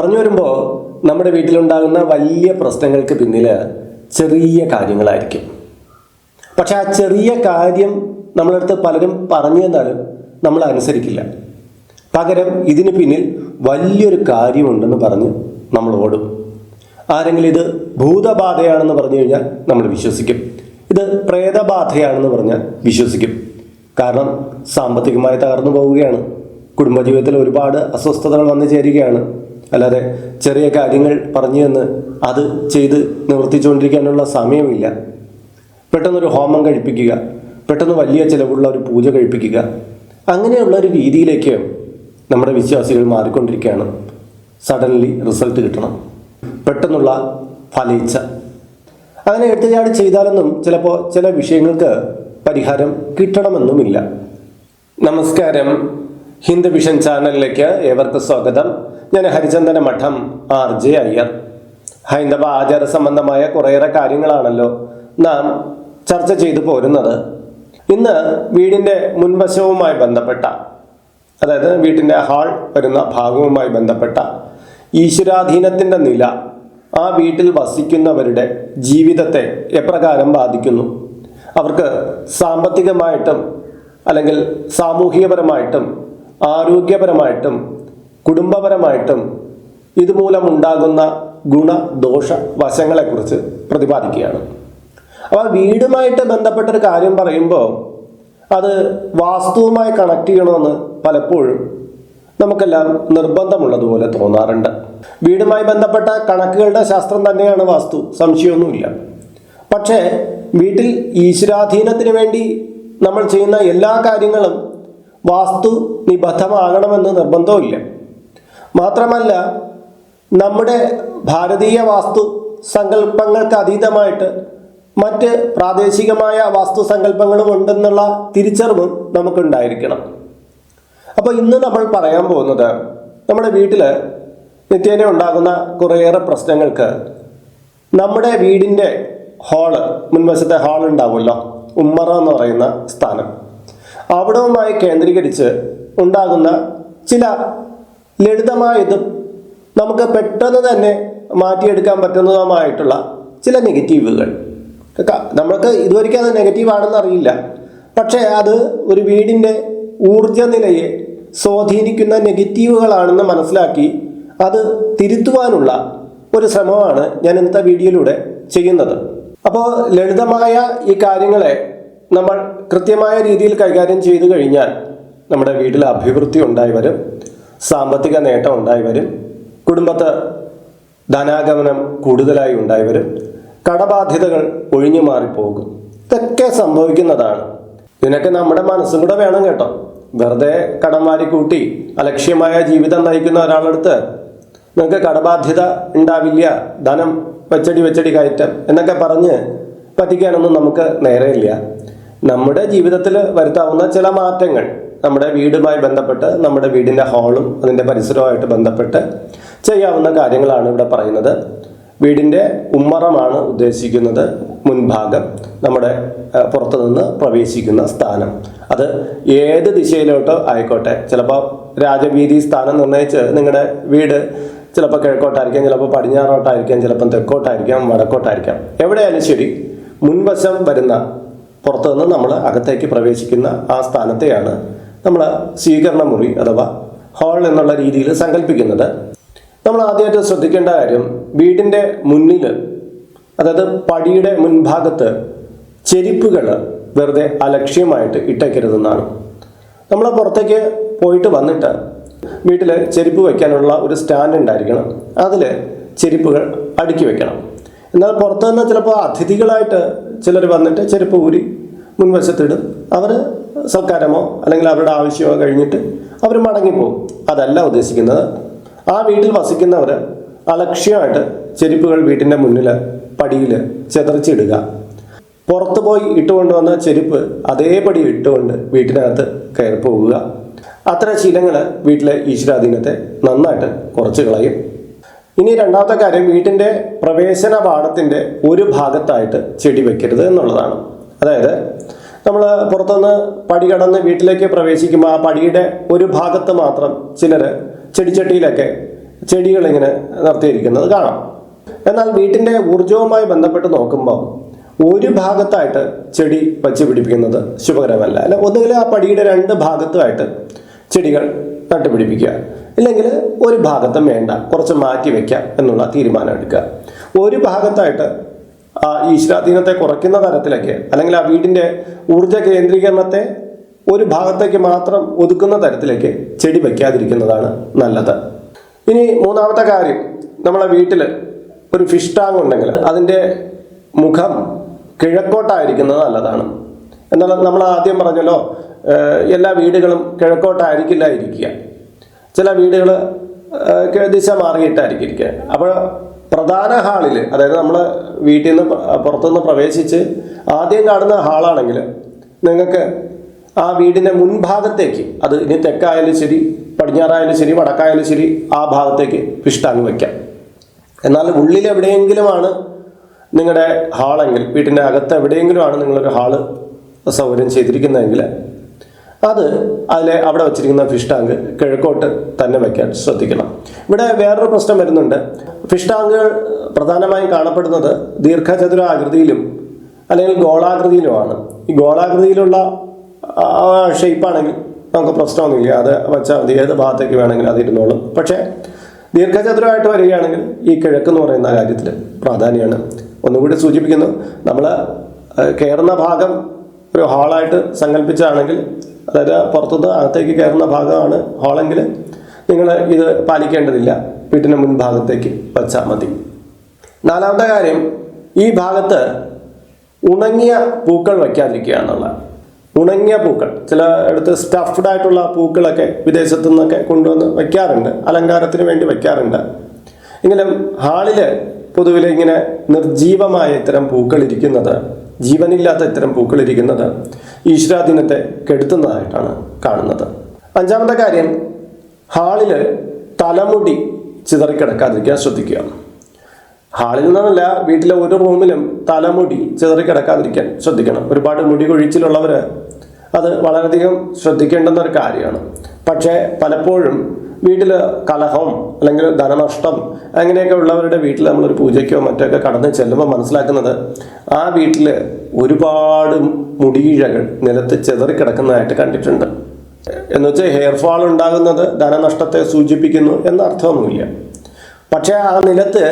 പറഞ്ഞു വരുമ്പോൾ നമ്മുടെ വീട്ടിലുണ്ടാകുന്ന വലിയ പ്രശ്നങ്ങൾക്ക് പിന്നിൽ ചെറിയ കാര്യങ്ങളായിരിക്കും. പക്ഷെ ആ ചെറിയ കാര്യം നമ്മളടുത്ത് പലരും പറഞ്ഞു തന്നാലും നമ്മൾ അനുസരിക്കില്ല. പകരം ഇതിന് പിന്നിൽ വലിയൊരു കാര്യമുണ്ടെന്ന് പറഞ്ഞ് നമ്മൾ ഓടും. ആരെങ്കിലും ഇത് ഭൂതബാധയാണെന്ന് പറഞ്ഞു കഴിഞ്ഞാൽ നമ്മൾ വിശ്വസിക്കും. ഇത് പ്രേതബാധയാണെന്ന് പറഞ്ഞാൽ വിശ്വസിക്കും. കാരണം സാമ്പത്തികമായി തകർന്നു പോവുകയാണ്. കുടുംബജീവിതത്തിൽ ഒരുപാട് അസ്വസ്ഥതകൾ വന്നു ചേരുകയാണ്. അല്ലാതെ ചെറിയ കാര്യങ്ങൾ പറഞ്ഞു തന്ന് അത് ചെയ്ത് നിവർത്തിച്ചുകൊണ്ടിരിക്കാനുള്ള സമയമില്ല. പെട്ടെന്നൊരു ഹോമം കഴിപ്പിക്കുക പെട്ടെന്ന് വലിയ ചിലവുള്ള ഒരു പൂജ കഴിപ്പിക്കുക അങ്ങനെയുള്ള ഒരു രീതിയിലേക്ക് നമ്മുടെ വിശ്വാസികൾ മാറിക്കൊണ്ടിരിക്കുകയാണ്. സഡൻലി റിസൾട്ട് കിട്ടണം. പെട്ടെന്നുള്ള ഫലിച്ച അങ്ങനെ എടുത്തുചാട് ചെയ്താലൊന്നും ചിലപ്പോൾ ചില വിഷയങ്ങൾക്ക് പരിഹാരം കിട്ടണമെന്നുമില്ല. നമസ്കാരം. ഹിന്ദു വിഷൻ ചാനലിലേക്ക് ഏവർക്കും സ്വാഗതം. ഞാൻ ഹരിചന്ദന മഠം ആർ ജെ അയ്യർ. ഹൈന്ദവ ആചാര സംബന്ധമായ കുറേയേറെ കാര്യങ്ങളാണല്ലോ നാം ചർച്ച ചെയ്തു പോരുന്നത്. ഇന്ന് വീടിന്റെ മുൻവശവുമായി ബന്ധപ്പെട്ട അതായത് വീട്ടിന്റെ ഹാൾ വരുന്ന ഭാഗവുമായി ബന്ധപ്പെട്ട ഈശ്വരാധീനത്തിന്റെ നില ആ വീട്ടിൽ വസിക്കുന്നവരുടെ ജീവിതത്തെ എപ്രകാരം ബാധിക്കുന്നു. അവർക്ക് സാമ്പത്തികമായിട്ടും അല്ലെങ്കിൽ സാമൂഹികപരമായിട്ടും ആരോഗ്യപരമായിട്ടും കുടുംബപരമായിട്ടും ഇതുമൂലമുണ്ടാകുന്ന ഗുണദോഷ വശങ്ങളെക്കുറിച്ച് പ്രതിപാദിക്കുകയാണ്. അപ്പോൾ വീടുമായിട്ട് ബന്ധപ്പെട്ടൊരു കാര്യം പറയുമ്പോൾ അത് വാസ്തുവുമായി കണക്ട് ചെയ്യണമെന്ന് പലപ്പോഴും നമുക്കെല്ലാം നിർബന്ധമുള്ളതുപോലെ തോന്നാറുണ്ട്. വീടുമായി ബന്ധപ്പെട്ട കണക്കുകളുടെ ശാസ്ത്രം തന്നെയാണ് വാസ്തു സംശയമൊന്നുമില്ല. പക്ഷേ വീട്ടിൽ ഈശ്വരാധീനത്തിന് വേണ്ടി നമ്മൾ ചെയ്യുന്ന എല്ലാ കാര്യങ്ങളും വാസ്തു നിബദ്ധമാകണമെന്ന് നിർബന്ധവുമില്ല. മാത്രമല്ല നമ്മുടെ ഭാരതീയ വാസ്തു സങ്കല്പങ്ങൾക്ക് അതീതമായിട്ട് മറ്റ് പ്രാദേശികമായ വാസ്തു സങ്കല്പങ്ങളും ഉണ്ടെന്നുള്ള തിരിച്ചറിവും നമുക്കുണ്ടായിരിക്കണം. അപ്പോൾ ഇന്ന് നമ്മൾ പറയാൻ പോകുന്നത് നമ്മുടെ വീട്ടിൽ നിത്യേന ഉണ്ടാകുന്ന കുറേയേറെ പ്രശ്നങ്ങൾക്ക് നമ്മുടെ വീടിന്റെ ഹാൾ മുൻവശത്തെ ഹാൾ ഉണ്ടാവുമല്ലോ ഉമ്മറ എന്ന് പറയുന്ന സ്ഥാനം. അവിടവുമായി കേന്ദ്രീകരിച്ച് ഉണ്ടാകുന്ന ചില ലളിതമായതും നമുക്ക് പെട്ടെന്ന് തന്നെ മാറ്റിയെടുക്കാൻ പറ്റുന്നതുമായിട്ടുള്ള ചില നെഗറ്റീവുകൾ. നമ്മൾക്ക് ഇതുവരെയ്ക്കും അത് നെഗറ്റീവ് ആണെന്ന് അറിയില്ല. പക്ഷേ അത് ഒരു വീടിന്റെ ഊർജ നിലയെ സ്വാധീനിക്കുന്ന നെഗറ്റീവുകളാണെന്ന് മനസ്സിലാക്കി അത് തിരുത്തുവാനുള്ള ഒരു ശ്രമമാണ് ഞാൻ ഇന്നത്തെ വീഡിയോയിലൂടെ ചെയ്യുന്നത്. അപ്പോൾ ലളിതമായ ഈ കാര്യങ്ങളെ നമ്മൾ കൃത്യമായ രീതിയിൽ കൈകാര്യം ചെയ്തു കഴിഞ്ഞാൽ നമ്മുടെ വീട്ടിൽ അഭിവൃദ്ധി ഉണ്ടായി വരും സാമ്പത്തിക നേട്ടം ഉണ്ടായി വരും കുടുംബത്ത് ധനാഗമനം കൂടുതലായി ഉണ്ടായി വരും കടബാധ്യതകൾ ഒഴിഞ്ഞു മാറിപ്പോകും. ഇതൊക്കെ സംഭവിക്കുന്നതാണ്. ഇതിനൊക്കെ നമ്മുടെ മനസ്സും കൂടെ വേണം കേട്ടോ. വെറുതെ കടം വാരി കൂട്ടി അലക്ഷ്യമായ ജീവിതം നയിക്കുന്ന ഒരാളെടുത്ത് നിങ്ങൾക്ക് കടബാധ്യത ഉണ്ടാവില്ല ധനം വെച്ചടി വെച്ചടി കയറ്റം എന്നൊക്കെ പറഞ്ഞ് പറ്റിക്കാനൊന്നും നമുക്ക് നേരെയില്ല. നമ്മുടെ ജീവിതത്തിൽ വരുത്താവുന്ന ചില മാറ്റങ്ങൾ. നമ്മുടെ വീടുമായി ബന്ധപ്പെട്ട് നമ്മുടെ വീടിന്റെ ഹാളും അതിന്റെ പരിസരവുമായിട്ട് ബന്ധപ്പെട്ട് ചെയ്യാവുന്ന കാര്യങ്ങളാണ് ഇവിടെ പറയുന്നത്. വീടിന്റെ ഉമ്മറമാണ് ഉദ്ദേശിക്കുന്നത് മുൻഭാഗം നമ്മുടെ പുറത്തു നിന്ന് പ്രവേശിക്കുന്ന സ്ഥാനം. അത് ഏത് ദിശയിലോട്ടോ ആയിക്കോട്ടെ. ചിലപ്പോൾ രാജവീതി സ്ഥാനം നിർണയിച്ച് നിങ്ങളുടെ വീട് ചിലപ്പോൾ കിഴക്കോട്ടായിരിക്കാം ചിലപ്പോൾ പടിഞ്ഞാറോട്ടായിരിക്കാം ചിലപ്പം തെക്കോട്ടായിരിക്കാം വടക്കോട്ടായിരിക്കാം. എവിടെയായാലും ശരി മുൻവശം വരുന്ന പുറത്തുനിന്ന് നമ്മൾ അകത്തേക്ക് പ്രവേശിക്കുന്ന ആ സ്ഥാനത്തെയാണ് നമ്മൾ സ്വീകരണ മുറി അഥവാ ഹാൾ എന്നുള്ള രീതിയിൽ സങ്കല്പിക്കുന്നത്. നമ്മൾ ആദ്യമായിട്ട് ശ്രദ്ധിക്കേണ്ട കാര്യം വീടിന്റെ മുന്നിൽ അതായത് പടിയുടെ മുൻഭാഗത്ത് ചെരിപ്പുകൾ വെറുതെ അലക്ഷ്യമായിട്ട് ഇട്ടേക്കരുതെന്നാണ്. നമ്മൾ പുറത്തേക്ക് പോയിട്ട് വന്നിട്ട് വീട്ടിൽ ചെരുപ്പ് വയ്ക്കാനുള്ള ഒരു സ്റ്റാൻഡ് ഉണ്ടായിരിക്കണം. അതിൽ ചെരുപ്പുകൾ അടുക്കി വെക്കണം. എന്നാൽ പുറത്തു നിന്ന് ചിലപ്പോൾ അതിഥികളായിട്ട് ചിലർ വന്നിട്ട് ചെരുപ്പ് ഊരി മുൻവശത്തിടും. അവർ സൽക്കാരമോ അല്ലെങ്കിൽ അവരുടെ ആവശ്യമോ കഴിഞ്ഞിട്ട് അവർ മടങ്ങിപ്പോകും. അതല്ല ഉദ്ദേശിക്കുന്നത്. ആ വീട്ടിൽ വസിക്കുന്നവർ അലക്ഷ്യമായിട്ട് ചെരുപ്പുകൾ വീട്ടിന്റെ മുന്നിൽ പടിയിൽ ചെതറിച്ചിടുക. പുറത്ത് പോയി ഇട്ടുകൊണ്ട് വന്ന ചെരുപ്പ് അതേപടി ഇട്ടുകൊണ്ട് വീട്ടിനകത്ത് കയറി പോവുക അത്തരം ശീലങ്ങൾ വീട്ടിലെ ഈശ്വരാധീനത്തെ നന്നായിട്ട് കുറച്ച് കളയും. ഇനി രണ്ടാമത്തെ കാര്യം വീട്ടിന്റെ പ്രവേശന പാടത്തിന്റെ ഒരു ഭാഗത്തായിട്ട് ചെടി വെക്കരുത് എന്നുള്ളതാണ്. അതായത് നമ്മൾ പുറത്തുനിന്ന് പടി കടന്ന് വീട്ടിലേക്ക് പ്രവേശിക്കുമ്പോൾ ആ പടിയുടെ ഒരു ഭാഗത്ത് മാത്രം ചിലർ ചെടിച്ചട്ടിയിലൊക്കെ ചെടികളിങ്ങനെ നിർത്തിയിരിക്കുന്നത് കാണാം. എന്നാൽ വീട്ടിന്റെ ഊർജവുമായി ബന്ധപ്പെട്ട് നോക്കുമ്പോൾ ഒരു ഭാഗത്തായിട്ട് ചെടി വച്ച് പിടിപ്പിക്കുന്നത് ശുഭകരമല്ല. അല്ല ഒന്നുകിൽ ആ പടിയുടെ രണ്ട് ഭാഗത്തുമായിട്ട് ചെടികൾ നട്ടുപിടിപ്പിക്കുക ഇല്ലെങ്കിൽ ഒരു ഭാഗത്തും വേണ്ട. കുറച്ച് മാറ്റി വയ്ക്കാം എന്നുള്ള തീരുമാനം എടുക്കുക. ഒരു ഭാഗത്തായിട്ട് ആ ഈശ്വരാധീനത്തെ കുറയ്ക്കുന്ന തരത്തിലേക്ക് അല്ലെങ്കിൽ ആ വീടിന്റെ ഊർജ കേന്ദ്രീകരണത്തെ ഒരു ഭാഗത്തേക്ക് മാത്രം ഒതുക്കുന്ന തരത്തിലേക്ക് ചെടി വയ്ക്കാതിരിക്കുന്നതാണ് നല്ലത്. ഇനി മൂന്നാമത്തെ കാര്യം. നമ്മളെ വീട്ടിൽ ഒരു ഫിഷ് ടാങ്ക് ഉണ്ടെങ്കിൽ അതിന്റെ മുഖം കിഴക്കോട്ടായിരിക്കുന്നത് നല്ലതാണ്. എന്നാൽ നമ്മൾ ആദ്യം പറഞ്ഞല്ലോ എല്ലാ വീടുകളും കിഴക്കോട്ടായിരിക്കില്ല ഇരിക്കുക ചില വീടുകൾ ദിശ മാറിയിട്ടായിരിക്കും ഇരിക്കുക അപ്പോൾ പ്രധാന ഹാളിൽ അതായത് നമ്മൾ വീട്ടിൽ നിന്ന് പുറത്തുനിന്ന് പ്രവേശിച്ച് ആദ്യം കാണുന്ന ഹാളാണെങ്കിൽ നിങ്ങൾക്ക് ആ വീടിന്റെ മുൻഭാഗത്തേക്ക് അത് ഇനി തെക്കായാലും ശരി പടിഞ്ഞാറായാലും ശരി വടക്കായാലും ശരി ആ ഭാഗത്തേക്ക് പിഷ്ടാങ് വയ്ക്കാം എന്നാൽ ഉള്ളിൽ എവിടെയെങ്കിലുമാണ് നിങ്ങളുടെ ഹാളെങ്കിൽ വീട്ടിന്റെ അകത്ത് എവിടെയെങ്കിലുമാണ് നിങ്ങളൊരു ഹാൾ സൗകര്യം ചെയ്തിരിക്കുന്നതെങ്കിൽ അത് അതിലെ അവിടെ വെച്ചിരിക്കുന്ന ഫിഷ് ടാങ്ക് കിഴക്കോട്ട് തന്നെ വയ്ക്കാൻ ശ്രദ്ധിക്കണം. ഇവിടെ വേറൊരു പ്രശ്നം വരുന്നുണ്ട്. ഫിഷ് ടാങ്കുകൾ പ്രധാനമായും കാണപ്പെടുന്നത് ദീർഘചതുരാകൃതിയിലും അല്ലെങ്കിൽ ഗോളാകൃതിയിലുമാണ്. ഈ ഗോളാകൃതിയിലുള്ള ഷേപ്പാണെങ്കിൽ നമുക്ക് പ്രശ്നമൊന്നുമില്ല. അത് വെച്ചാൽ മതി. ഏത് ഭാഗത്തേക്ക് വേണമെങ്കിലും അതിരുന്നോളും പക്ഷേ ദീർഘചതുരമായിട്ട് വരികയാണെങ്കിൽ ഈ കിഴക്ക് എന്ന് പറയുന്ന കാര്യത്തിൽ പ്രാധാന്യമാണ്. ഒന്നുകൂടി സൂചിപ്പിക്കുന്നു. നമ്മൾ കയറുന്ന ഭാഗം ഒരു ഹാളായിട്ട് സങ്കല്പിച്ചാണെങ്കിൽ അതായത് പുറത്തുനിന്ന് അകത്തേക്ക് കയറുന്ന ഭാഗമാണ് ഹോളെങ്കിൽ നിങ്ങൾ ഇത് പാലിക്കേണ്ടതില്ല. വീട്ടിന്റെ മുൻഭാഗത്തേക്ക് വച്ചാൽ മതി. നാലാമത്തെ കാര്യം ഈ ഭാഗത്ത് ഉണങ്ങിയ പൂക്കൾ വയ്ക്കാതിരിക്കുക എന്നുള്ള ഉണങ്ങിയ പൂക്കൾ ചില അടുത്ത് സ്റ്റഫ്ഡ് ആയിട്ടുള്ള പൂക്കളൊക്കെ വിദേശത്തു നിന്നൊക്കെ കൊണ്ടുവന്ന് വയ്ക്കാറുണ്ട്. അലങ്കാരത്തിന് വേണ്ടി വയ്ക്കാറുണ്ട്. എങ്കിലും ഹാളിൽ പൊതുവിൽ ഇങ്ങനെ നിർജീവമായ ഇത്തരം പൂക്കൾ ഇരിക്കുന്നത് ജീവനില്ലാത്ത ഇത്തരം പൂക്കൾ ഇരിക്കുന്നത് ഈശ്വരാധീനത്തെ കെടുത്തുന്നതായിട്ടാണ് കാണുന്നത്. അഞ്ചാമത്തെ കാര്യം ഹാളിൽ തലമുടി ചിതറിക്കിടക്കാതിരിക്കാൻ ശ്രദ്ധിക്കുക. ഹാളിൽ നിന്നല്ല വീട്ടിലെ ഒരു റൂമിലും തലമുടി ചിതറിക്കിടക്കാതിരിക്കാൻ ശ്രദ്ധിക്കണം. ഒരുപാട് മുടി കൊഴിച്ചിലുള്ളവർ അത് വളരെയധികം ശ്രദ്ധിക്കേണ്ടുന്ന ഒരു കാര്യമാണ്. പക്ഷേ പലപ്പോഴും വീട്ടിൽ കലഹം അല്ലെങ്കിൽ ധനനഷ്ടം അങ്ങനെയൊക്കെ ഉള്ളവരുടെ വീട്ടിൽ നമ്മളൊരു പൂജയ്ക്കോ മറ്റൊക്കെ കടന്ന് ചെല്ലുമ്പോൾ മനസ്സിലാക്കുന്നത് ആ വീട്ടിൽ ഒരുപാട് മുടിയിഴകൾ നിലത്ത് ചിതറി കിടക്കുന്നതായിട്ട് കണ്ടിട്ടുണ്ട്. എന്ന് വെച്ചാൽ ഹെയർ ഫാൾ ഉണ്ടാകുന്നത് ധനനഷ്ടത്തെ സൂചിപ്പിക്കുന്നു എന്ന അർത്ഥമൊന്നുമില്ല. പക്ഷേ ആ നിലത്ത്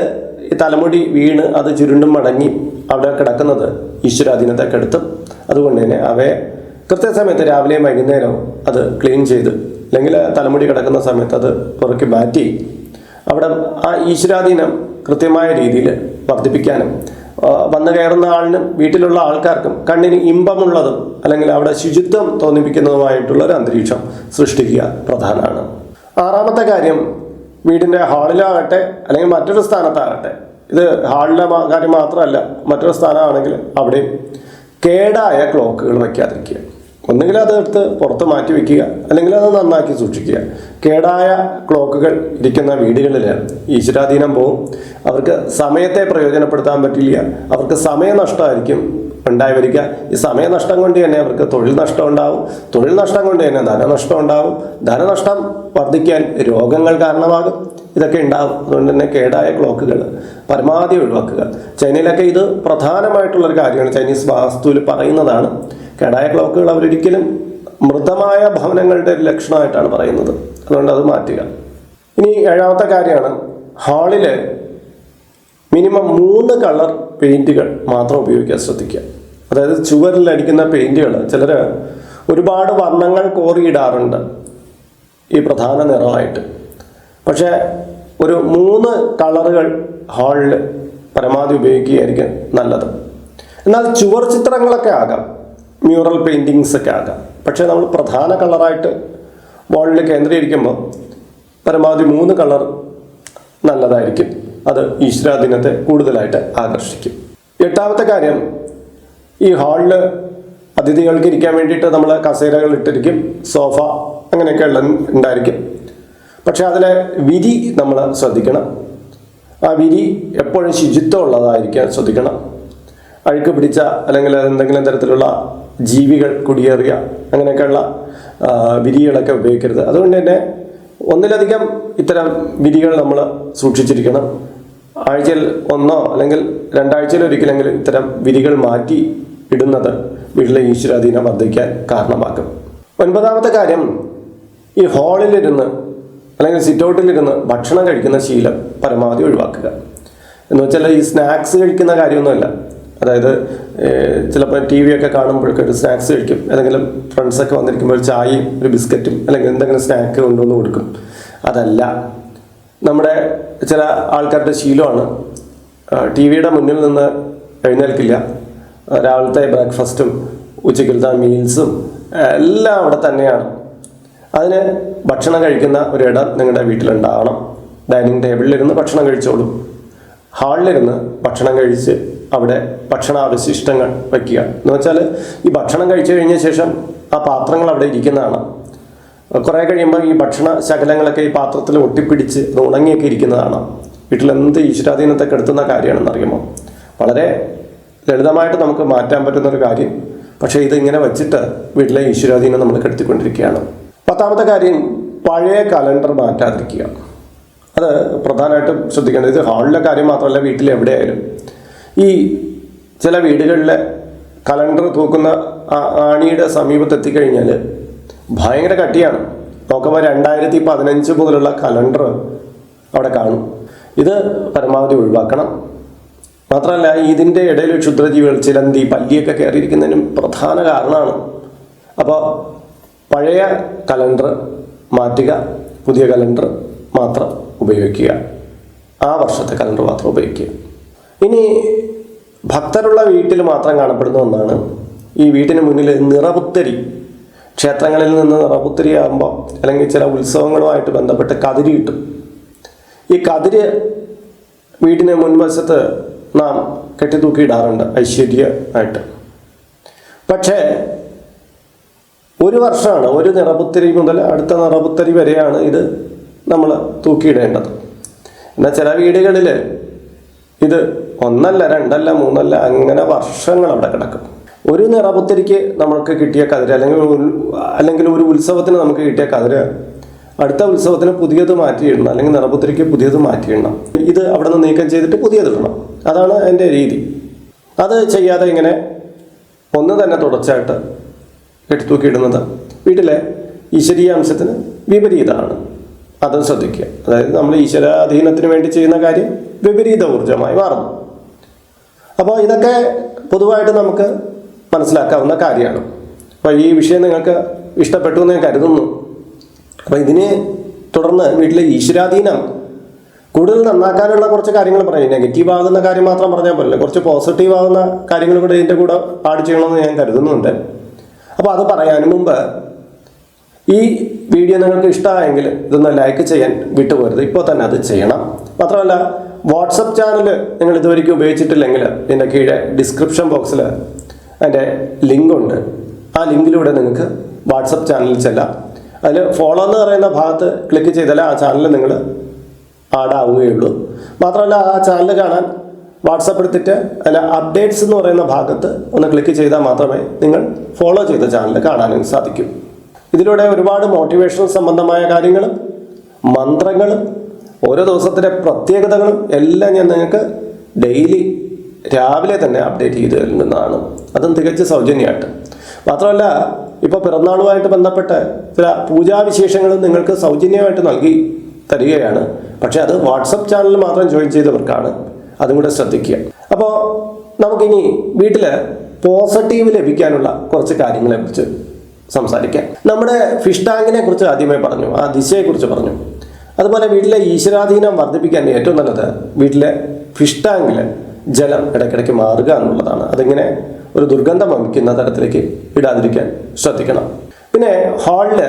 തലമുടി വീണ് അത് ചുരുണ്ടും മടങ്ങി അവിടെ കിടക്കുന്നത് ഈശ്വരാധീനത്തെ കെടുത്തും അതുകൊണ്ട് തന്നെ അവയെ കൃത്യസമയത്ത് രാവിലെയും വൈകുന്നേരവും അത് ക്ലീൻ ചെയ്ത് അല്ലെങ്കിൽ തലമുടി കിടക്കുന്ന സമയത്ത് അത് പുറക്കി മാറ്റി അവിടെ ആ ഈശ്വരാധീനം കൃത്യമായ രീതിയിൽ വർദ്ധിപ്പിക്കാനും വന്നു കയറുന്ന ആളിനും വീട്ടിലുള്ള ആൾക്കാർക്കും കണ്ണിന് ഇമ്പമുള്ളതും അല്ലെങ്കിൽ അവിടെ ശുചിത്വം തോന്നിപ്പിക്കുന്നതുമായിട്ടുള്ള ഒരു അന്തരീക്ഷം സൃഷ്ടിക്കുക പ്രധാനമാണ്. ആറാമത്തെ കാര്യം വീടിന്റെ ഹാളിലാകട്ടെ അല്ലെങ്കിൽ മറ്റൊരു സ്ഥാനത്താകട്ടെ. ഇത് ഹാളിലെ കാര്യം മാത്രമല്ല മറ്റൊരു സ്ഥാനമാണെങ്കിൽ അവിടെയും കേടായ ക്ലോക്കുകൾ വയ്ക്കാതിരിക്കുക. ഒന്നുകിൽ അത് എടുത്ത് പുറത്ത് മാറ്റി വെക്കുക അല്ലെങ്കിൽ അത് നന്നാക്കി സൂക്ഷിക്കുക. കേടായ ക്ലോക്കുകൾ ഇരിക്കുന്ന വീടുകളിൽ ഈശ്വരാധീനം പോവും. അവർക്ക് സമയത്തെ പ്രയോജനപ്പെടുത്താൻ പറ്റില്ല. അവർക്ക് സമയനഷ്ടമായിരിക്കും ഉണ്ടായി വരിക ഈ സമയനഷ്ടം കൊണ്ട് തന്നെ അവർക്ക് തൊഴിൽ നഷ്ടം ഉണ്ടാവും. തൊഴിൽ നഷ്ടം കൊണ്ട് തന്നെ ധനനഷ്ടം ഉണ്ടാവും. ധനനഷ്ടം വർദ്ധിക്കാൻ രോഗങ്ങൾ കാരണമാകും. ഇതൊക്കെ ഉണ്ടാവും. അതുകൊണ്ട് തന്നെ കേടായ ക്ലോക്കുകൾ പരമാവധി ഒഴിവാക്കുക. ചൈനയിലൊക്കെ ഇത് പ്രധാനമായിട്ടുള്ള ഒരു കാര്യമാണ്. ചൈനീസ് വാസ്തുവിൽ പറയുന്നതാണ് കേടായ ക്ലോക്കുകൾ അവരൊരിക്കലും മൃതമായ ഭവനങ്ങളുടെ ഒരു ലക്ഷണമായിട്ടാണ് പറയുന്നത്. അതുകൊണ്ട് അത് മാറ്റുക. ഇനി ഏഴാമത്തെ കാര്യമാണ് ഹാളിൽ മിനിമം മൂന്ന് കളർ പെയിന്റുകൾ മാത്രം ഉപയോഗിക്കാൻ ശ്രദ്ധിക്കുക. അതായത് ചുവരിൽ അടിക്കുന്ന പെയിന്റുകൾ ചിലർ ഒരുപാട് വർണങ്ങൾ കോറിയിടാറുണ്ട് ഈ പ്രധാന നിറമായിട്ട്. പക്ഷേ ഒരു മൂന്ന് കളറുകൾ ഹാളിൽ പരമാവധി ഉപയോഗിക്കുകയായിരിക്കും നല്ലത്. എന്നാൽ ചുവർ ചിത്രങ്ങളൊക്കെ ആകാം മ്യൂറൽ പെയിന്റിങ്സ് ഒക്കെ ആകാം. പക്ഷേ നമ്മൾ പ്രധാന കളറായിട്ട് വാളിൽ കേന്ദ്രീകരിക്കുമ്പോൾ പരമാവധി മൂന്ന് കളർ നല്ലതായിരിക്കും. അത് ഈശ്വരാദിനത്തെ കൂടുതലായിട്ട് ആകർഷിക്കും. എട്ടാമത്തെ കാര്യം ഈ ഹാളിൽ അതിഥികൾക്ക് ഇരിക്കാൻ വേണ്ടിയിട്ട് നമ്മൾ കസേരകൾ ഇട്ടിരിക്കും സോഫ അങ്ങനെയൊക്കെ ഉള്ള ഉണ്ടായിരിക്കും. പക്ഷെ അതിലെ വിധി നമ്മൾ ശ്രദ്ധിക്കണം. ആ വിരി എപ്പോഴും ശുചിത്വമുള്ളതായിരിക്കാൻ ശ്രദ്ധിക്കണം. അഴുക്ക് പിടിച്ച അല്ലെങ്കിൽ എന്തെങ്കിലും തരത്തിലുള്ള ജീവികൾ കുടിയേറിയ അങ്ങനെയൊക്കെയുള്ള വിരികളൊക്കെ ഉപയോഗിക്കരുത്. അതുകൊണ്ട് തന്നെ ഒന്നിലധികം ഇത്തരം വിരികൾ നമ്മൾ സൂക്ഷിച്ചിരിക്കണം. ആഴ്ചയിൽ ഒന്നോ അല്ലെങ്കിൽ രണ്ടാഴ്ചയിൽ ഒരിക്കലെങ്കിലും ഇത്തരം വിരികൾ മാറ്റി ഇടുന്നത് വീട്ടിലെ ഈശ്വരാധീനം വർദ്ധിക്കാൻ കാരണമാക്കും. ഒൻപതാമത്തെ കാര്യം ഈ ഹാളിലിരുന്ന് അല്ലെങ്കിൽ സിറ്റൗട്ടിലിരുന്ന് ഭക്ഷണം കഴിക്കുന്ന ശീലം പരമാവധി ഒഴിവാക്കുക. എന്ന് വെച്ചാൽ ഈ സ്നാക്സ് കഴിക്കുന്ന കാര്യമൊന്നുമല്ല. അതായത് ചിലപ്പോൾ ടി വി ഒക്കെ കാണുമ്പോഴൊക്കെ ഒരു സ്നാക്സ് കഴിക്കും. ഏതെങ്കിലും ഫ്രണ്ട്സൊക്കെ വന്നിരിക്കുമ്പോൾ ഒരു ചായയും ഒരു ബിസ്ക്കറ്റും അല്ലെങ്കിൽ എന്തെങ്കിലും സ്നാക്ക് കൊണ്ടുവന്ന് കൊടുക്കും. അതല്ല. നമ്മുടെ ചില ആൾക്കാരുടെ ശീലമാണ്. ടി വിയുടെ മുന്നിൽ നിന്ന് എഴുന്നേൽക്കില്ല. രാവിലത്തെ ബ്രേക്ക്ഫാസ്റ്റും ഉച്ചക്കലത്തെ മീൽസും എല്ലാം അവിടെ തന്നെയാണ്. അതിന് ഭക്ഷണം കഴിക്കുന്ന ഒരിടം നിങ്ങളുടെ വീട്ടിലുണ്ടാവണം. ഡൈനിങ് ടേബിളിലിരുന്ന് ഭക്ഷണം കഴിച്ചോളൂ. ഹാളിലിരുന്ന് ഭക്ഷണം കഴിച്ച് അവിടെ ഭക്ഷണാവശിഷ്ടങ്ങൾ വയ്ക്കുക. എന്ന് വെച്ചാൽ ഈ ഭക്ഷണം കഴിച്ചു കഴിഞ്ഞ ശേഷം ആ പാത്രങ്ങൾ അവിടെ ഇരിക്കുന്നതാണ്. കുറേ കഴിയുമ്പോൾ ഈ ഭക്ഷണ ശകലങ്ങളൊക്കെ ഈ പാത്രത്തിൽ ഒട്ടിപ്പിടിച്ച് അത് ഉണങ്ങിയൊക്കെ ഇരിക്കുന്നതാണ്. വീട്ടിൽ എന്ത് ഈശ്വരാധീനത്തെ കെടുത്തുന്ന കാര്യമാണെന്ന് അറിയുമോ? വളരെ ലളിതമായിട്ട് നമുക്ക് മാറ്റാൻ പറ്റുന്ന ഒരു കാര്യം. പക്ഷേ ഇതിങ്ങനെ വെച്ചിട്ട് വീട്ടിലെ ഈശ്വരാധീനം നമ്മൾ കെടുത്തിക്കൊണ്ടിരിക്കുകയാണ്. പത്താമത്തെ കാര്യം പഴയ കലണ്ടർ മാറ്റാതിരിക്കുക. അത് പ്രധാനമായിട്ടും ശ്രദ്ധിക്കേണ്ടത് ഇത് ഹാളിലെ കാര്യം മാത്രമല്ല വീട്ടിൽ എവിടെയായാലും. ഈ ചില വീടുകളിലെ കലണ്ടർ തൂക്കുന്ന ആണിയുടെ സമീപത്തെത്തിക്കഴിഞ്ഞാൽ ഭയങ്കര കട്ടിയാണ്. നോക്കുമ്പോൾ രണ്ടായിരത്തി പതിനഞ്ച് മുതലുള്ള കലണ്ടർ അവിടെ കാണും. ഇത് പരമാവധി ഒഴിവാക്കണം. മാത്രമല്ല ഇതിന്റെ ഇടയിൽ ക്ഷുദ്രജീവികൾ ചിലന്തി പല്ലിയൊക്കെ കയറിയിരിക്കുന്നതിനും പ്രധാന കാരണമാണ്. അപ്പോൾ പഴയ കലണ്ടർ മാറ്റുക പുതിയ കലണ്ടർ മാത്രം ഉപയോഗിക്കുക. ആ വർഷത്തെ കലണ്ടർ മാത്രം ഉപയോഗിക്കുക. ഇനി ഭക്തരുള്ള വീട്ടിൽ മാത്രം കാണപ്പെടുന്ന ഒന്നാണ് ഈ വീട്ടിന് മുന്നിൽ നിറപുത്തരി. ക്ഷേത്രങ്ങളിൽ നിന്ന് നിറപുത്തരി ആകുമ്പോൾ അല്ലെങ്കിൽ ചില ഉത്സവങ്ങളുമായിട്ട് ബന്ധപ്പെട്ട് കതിരി കിട്ടും. ഈ കതിര് വീട്ടിന് മുൻവശത്ത് നാം കെട്ടിത്തൂക്കിയിടാറുണ്ട് ഐശ്വര്യമായിട്ട് പക്ഷേ ഒരു വർഷമാണ് ഒരു നിറപുത്തരി മുതൽ അടുത്ത നിറപുത്തരി വരെയാണ് ഇത് നമ്മൾ തൂക്കിയിടേണ്ടത്. എന്നാൽ ചില വീടുകളിൽ ഇത് ഒന്നല്ല രണ്ടല്ല മൂന്നല്ല അങ്ങനെ വർഷങ്ങൾ അവിടെ കിടക്കും. ഒരു നിറപുത്തരിക്ക് നമുക്ക് കിട്ടിയ കതിര അല്ലെങ്കിൽ അല്ലെങ്കിൽ ഒരു ഉത്സവത്തിന് നമുക്ക് കിട്ടിയ കതിര അടുത്ത ഉത്സവത്തിന് പുതിയത് മാറ്റിയിടണം അല്ലെങ്കിൽ നിറപുത്തരിക്ക് പുതിയത് മാറ്റിയിടണം ഇത് അവിടെ നിന്ന് നീക്കം ചെയ്തിട്ട് പുതിയത് ഇടണം. അതാണ് എന്റെ രീതി. അത് ചെയ്യാതെ ഇങ്ങനെ ഒന്ന് തന്നെ തുടർച്ചയായിട്ട് കെട്ടിത്തൂക്കിയിടുന്നത് വീട്ടിലെ ഈശ്വരീയ അംശത്തിന് വിപരീതമാണ് അതും ശ്രദ്ധിക്കുക. അതായത് നമ്മൾ ഈശ്വരാധീനത്തിന് വേണ്ടി ചെയ്യുന്ന കാര്യം വിപരീത ഊർജമായി മാറുന്നു. അപ്പോൾ ഇതൊക്കെ പൊതുവായിട്ട് നമുക്ക് മനസ്സിലാക്കാവുന്ന കാര്യമാണ്. അപ്പോൾ ഈ വിഷയം നിങ്ങൾക്ക് ഇഷ്ടപ്പെട്ടു എന്ന് ഞാൻ കരുതുന്നു. അപ്പോൾ ഇതിനെ തുടർന്ന് വീട്ടിലെ ഈശ്വരാധീനം കൂടുതൽ നന്നാക്കാനുള്ള കുറച്ച് കാര്യങ്ങൾ പറയും. നെഗറ്റീവ് ആകുന്ന കാര്യം മാത്രം പറഞ്ഞാൽ പോലല്ലേ കുറച്ച് പോസിറ്റീവ് ആകുന്ന കാര്യങ്ങൾ കൂടെ ഇതിന്റെ കൂടെ ആഡ് ചെയ്യണമെന്ന് ഞാൻ കരുതുന്നുണ്ട്. അപ്പോൾ അത് പറയാൻ മുമ്പ് ഈ വീഡിയോ നിങ്ങൾക്ക് ഇഷ്ടമായെങ്കിൽ ഇതൊന്ന് ലൈക്ക് ചെയ്യാൻ വിട്ടുപോരുത്. ഇപ്പോൾ തന്നെ അത് ചെയ്യണം. മാത്രമല്ല വാട്സപ്പ് ചാനൽ നിങ്ങൾ ഇതുവരെയ്ക്കും ഉപയോഗിച്ചിട്ടില്ലെങ്കിൽ ഇതിന്റെ കീഴെ ഡിസ്ക്രിപ്ഷൻ ബോക്സിൽ അതിന്റെ ലിങ്കുണ്ട് ആ ലിങ്കിലൂടെ നിങ്ങൾക്ക് വാട്സപ്പ് ചാനലിൽ ചെല്ലാം. അതിൽ ഫോളോ എന്ന് പറയുന്ന ഭാഗത്ത് ക്ലിക്ക് ചെയ്താൽ ആ ചാനൽ നിങ്ങൾ ആഡാവുകയുള്ളൂ മാത്രമല്ല ആ ചാനൽ കാണാൻ വാട്സപ്പ് എടുത്തിട്ട് അതിന്റെ അപ്ഡേറ്റ്സ് എന്ന് പറയുന്ന ഭാഗത്ത് ഒന്ന് ക്ലിക്ക് ചെയ്താൽ മാത്രമേ നിങ്ങൾ ഫോളോ ചെയ്ത ചാനൽ കാണാനും സാധിക്കൂ. ഇതിലൂടെ ഒരുപാട് മോട്ടിവേഷണൽ സംബന്ധമായ കാര്യങ്ങളും മന്ത്രങ്ങളും ഓരോ ദിവസത്തിന്റെ പ്രത്യേകതകളും എല്ലാം ഞാൻ നിങ്ങൾക്ക് ഡെയിലി രാവിലെ തന്നെ അപ്ഡേറ്റ് ചെയ്ത് തരുന്നതാണ്. അതും തികച്ച് സൗജന്യമായിട്ട്. മാത്രമല്ല ഇപ്പോൾ പിറന്നാളുമായിട്ട് ബന്ധപ്പെട്ട് ചില പൂജാവിശേഷങ്ങളും നിങ്ങൾക്ക് സൗജന്യമായിട്ട് നൽകി തരികയാണ്. പക്ഷേ അത് വാട്സപ്പ് ചാനൽ മാത്രം ജോയിൻ ചെയ്തവർക്കാണ്. അതും കൂടെ ശ്രദ്ധിക്കുക. അപ്പോൾ നമുക്കിനി വീട്ടിൽ പോസിറ്റീവ് ലഭിക്കാനുള്ള കുറച്ച് കാര്യങ്ങളെ കുറിച്ച് സംസാരിക്കാം. നമ്മുടെ ഫിഷ് ടാങ്കിനെ കുറിച്ച് ആദ്യമേ പറഞ്ഞു ആ ദിശയെക്കുറിച്ച് പറഞ്ഞു. അതുപോലെ വീട്ടിലെ ഈശ്വരാധീനം വർദ്ധിപ്പിക്കാൻ ഏറ്റവും നല്ലത് വീട്ടിലെ ഫിഷ് ടാങ്കിൽ ജലം ഇടയ്ക്കിടയ്ക്ക് മാറുക എന്നുള്ളതാണ്. അതിങ്ങനെ ഒരു ദുർഗന്ധം വമിക്കുന്ന തരത്തിലേക്ക് ഇടാതിരിക്കാൻ ശ്രദ്ധിക്കണം. പിന്നെ ഹാളിൽ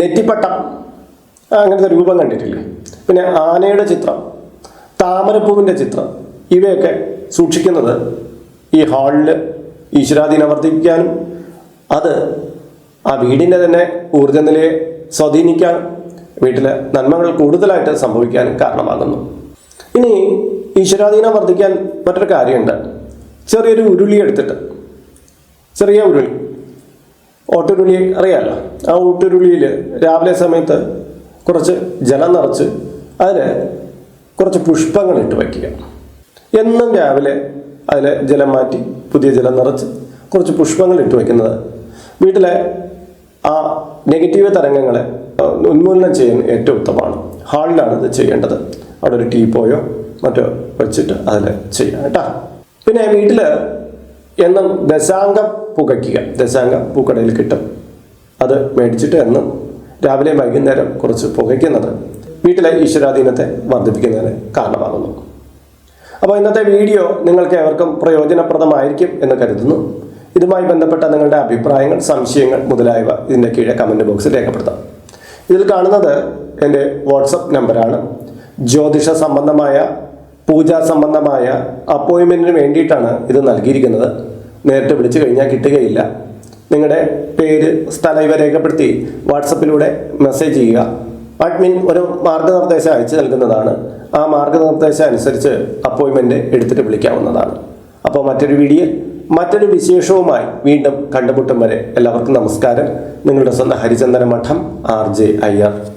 നെറ്റിപ്പട്ടം അങ്ങനത്തെ രൂപം കണ്ടിട്ടില്ലേ? പിന്നെ ആനയുടെ ചിത്രം. താമരപ്പൂവിന്റെ ചിത്രം. ഇവയൊക്കെ സൂക്ഷിക്കുന്നത് ഈ ഹാളിൽ ഈശ്വരാധീനം വർദ്ധിപ്പിക്കാനും അത് ആ വീടിന്റെ തന്നെ ഊർജനിലയെ സ്വാധീനിക്കാൻ വീട്ടിലെ നന്മകൾ കൂടുതലായിട്ട് സംഭവിക്കാനും കാരണമാകുന്നു. ഇനി ഈശ്വരാധീനം വർദ്ധിക്കാൻ മറ്റൊരു കാര്യമുണ്ട്. ചെറിയൊരു ഉരുളി എടുത്തിട്ട്. ചെറിയ ഉരുളി. ഓട്ടുരുളി അറിയാമല്ലോ ആ ഓട്ടുരുളിയിൽ രാവിലെ സമയത്ത് കുറച്ച് ജലം നിറച്ച് അതിൽ കുറച്ച് പുഷ്പങ്ങൾ ഇട്ട് വയ്ക്കുക. എന്നും രാവിലെ അതിലെ ജലം മാറ്റി പുതിയ ജലം നിറച്ച് കുറച്ച് പുഷ്പങ്ങൾ ഇട്ട് വയ്ക്കുന്നത്. വീട്ടിലെ ആ നെഗറ്റീവ് തരംഗങ്ങളെ ഉന്മൂലനം ചെയ്യാൻ ഏറ്റവും ഉത്തമമാണ്. ഹാളിലാണ് ഇത് ചെയ്യേണ്ടത്. അവിടെ ഒരു ടീപ്പോയോ മറ്റോ വെച്ചിട്ട് അതിൽ ചെയ്യാം കേട്ടോ. പിന്നെ വീട്ടിൽ എന്നും ദശാംഗം പുകയ്ക്കുക. ദശാംഗം പൂക്കടയിൽ കിട്ടും. അത് മേടിച്ചിട്ട് എന്നും രാവിലെ വൈകുന്നേരം കുറച്ച് പുകയ്ക്കുന്നത് വീട്ടിലെ ഈശ്വരാധീനത്തെ വർദ്ധിപ്പിക്കുന്നതിന് കാരണമാകുന്നു അപ്പോൾ ഇന്നത്തെ വീഡിയോ നിങ്ങൾക്ക് ഏവർക്കും പ്രയോജനപ്രദമായിരിക്കും എന്ന് കരുതുന്നു. ഇതുമായി ബന്ധപ്പെട്ട നിങ്ങളുടെ അഭിപ്രായങ്ങൾ സംശയങ്ങൾ മുതലായവ ഇതിന്റെ കീഴെ കമന്റ് ബോക്സിൽ രേഖപ്പെടുത്താം. ഇതിൽ കാണുന്നത് എന്റെ വാട്സപ്പ് നമ്പറാണ്. ജ്യോതിഷ സംബന്ധമായ പൂജാ സംബന്ധമായ അപ്പോയിൻമെന്റിന് വേണ്ടിയിട്ടാണ് ഇത് നൽകിയിരിക്കുന്നത്. നേരിട്ട് വിളിച്ചു കഴിഞ്ഞാൽ കിട്ടുകയില്ല. നിങ്ങളുടെ പേര് സ്ഥലം ഇവ രേഖപ്പെടുത്തി വാട്സപ്പിലൂടെ മെസ്സേജ് ചെയ്യുക. അഡ്മിൻ ഒരു മാർഗനിർദ്ദേശം അയച്ചു നൽകുന്നതാണ്. ആ മാർഗനിർദ്ദേശം അനുസരിച്ച് അപ്പോയിൻമെന്റ് എടുത്തിട്ട് വിളിക്കാവുന്നതാണ്. അപ്പോൾ മറ്റൊരു വീഡിയോ മറ്റൊരു വിശേഷവുമായി വീണ്ടും കണ്ടുമുട്ടും വരെ എല്ലാവർക്കും നമസ്കാരം. നിങ്ങളുടെ സ്വന്തം ഹരിചന്ദന മഠം ആർ ജെ അയ്യർ.